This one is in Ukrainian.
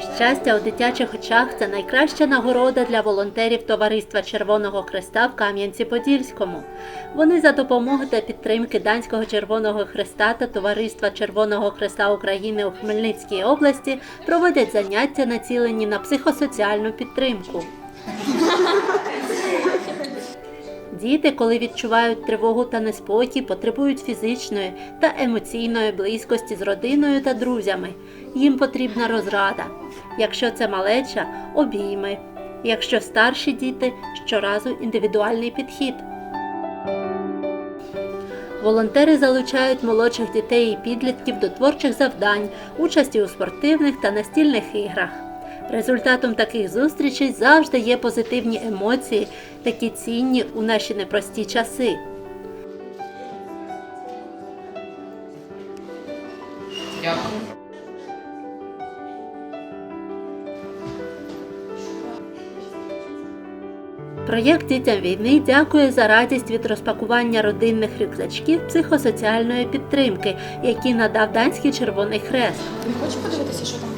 Щастя у дитячих очах це найкраща нагорода для волонтерів Товариства Червоного Хреста в Кам'янці-Подільському. Вони за допомогою та підтримки Данського Червоного Хреста та Товариства Червоного Христа України у Хмельницькій області проводять заняття, націлені на психосоціальну підтримку. Діти, коли відчувають тривогу та неспокій, потребують фізичної та емоційної близькості з родиною та друзями. Їм потрібна розрада. Якщо це малеча обійми. Якщо старші діти щоразу індивідуальний підхід. Волонтери залучають молодших дітей і підлітків до творчих завдань, участі у спортивних та настільних іграх. Результатом таких зустрічей завжди є позитивні емоції, такі цінні у наші непрості часи. Дякую. Проєкт дітям війни дякує за радість від розпакування родинних рюкзачків психосоціальної підтримки, які надав Данський Червоний Хрест. Не хочеш подивитися, що там